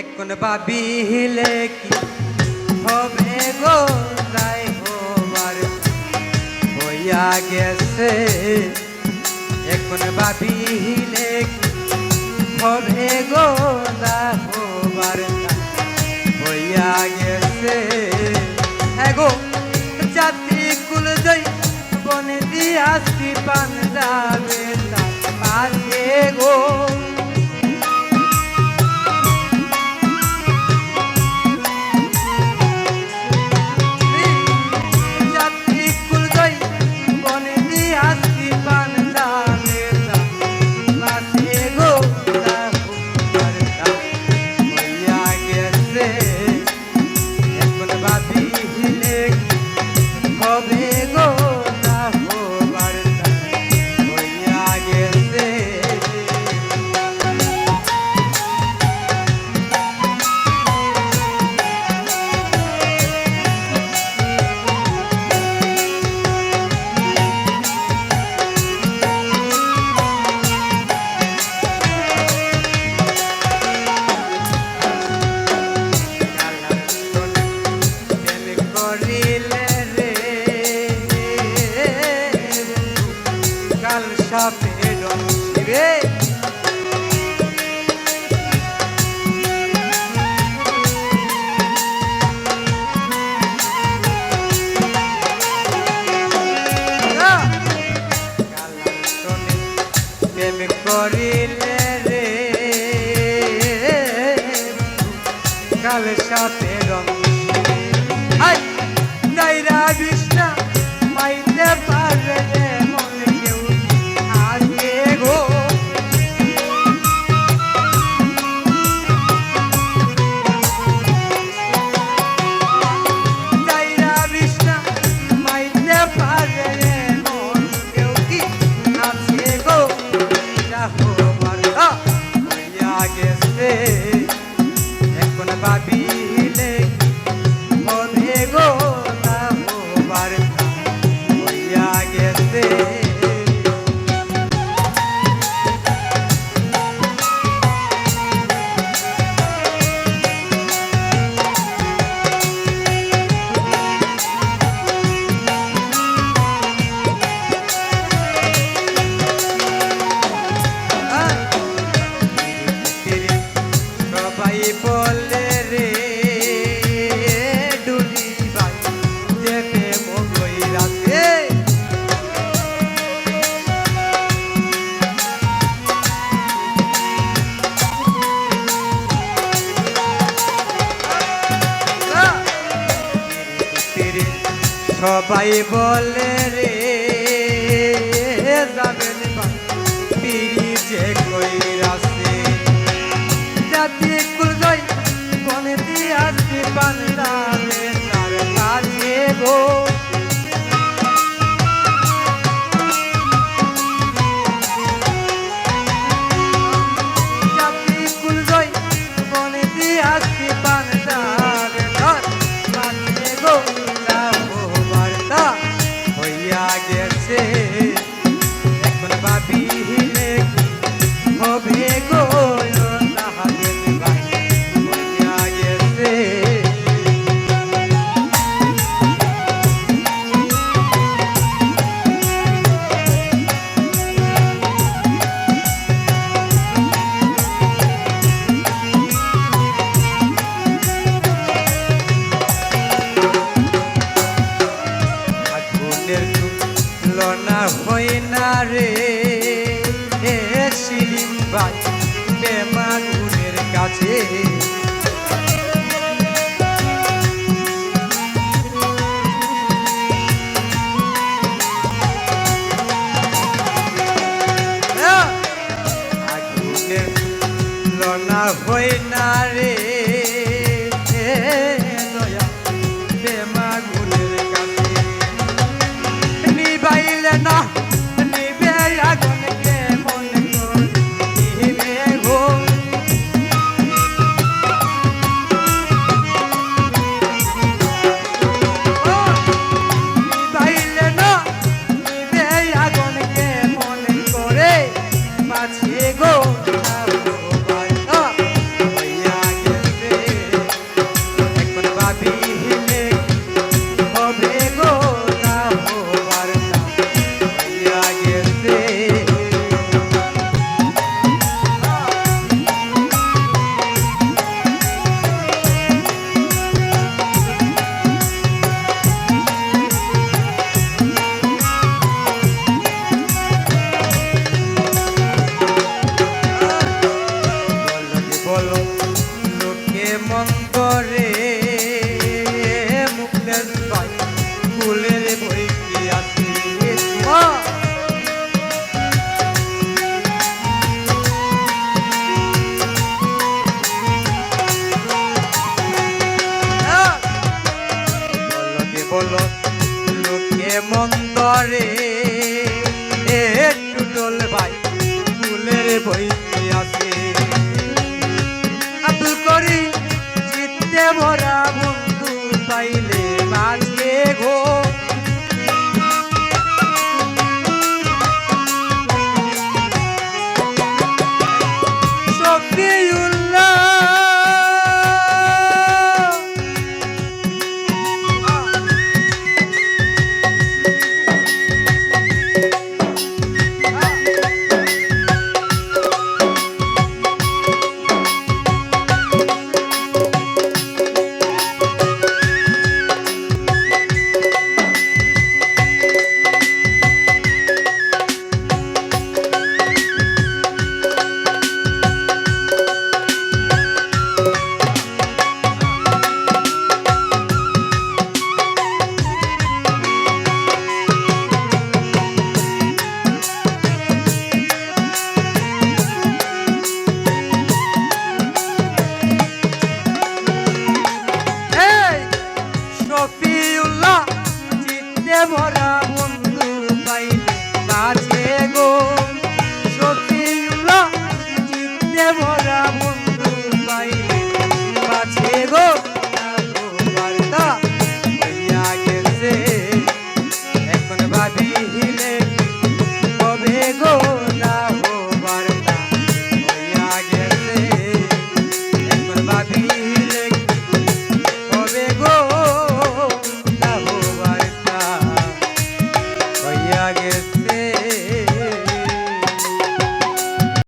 এখন ভাবিলে কি হবে গো? যাই হবার হইয়া গেছে। এখন ভাবিলে কি হবে গো? যা হবার হইয়া গেছে। হ্যাঁ গো, জাতি কুল যাই বনে দিয়া পান যাবে না মাঝে গো। করিলে রে? কাল সাথ সবাই বলে গেছে এখন ভাবি হিনে হবে গো Yeah. বেলনা হয় না রে। হে সিলিম ভাই বেমাগুনের কাছে মন্দরে একটু টোল ভাই ফুলের বই আছে আব্দুল করি চিত্তে ভরা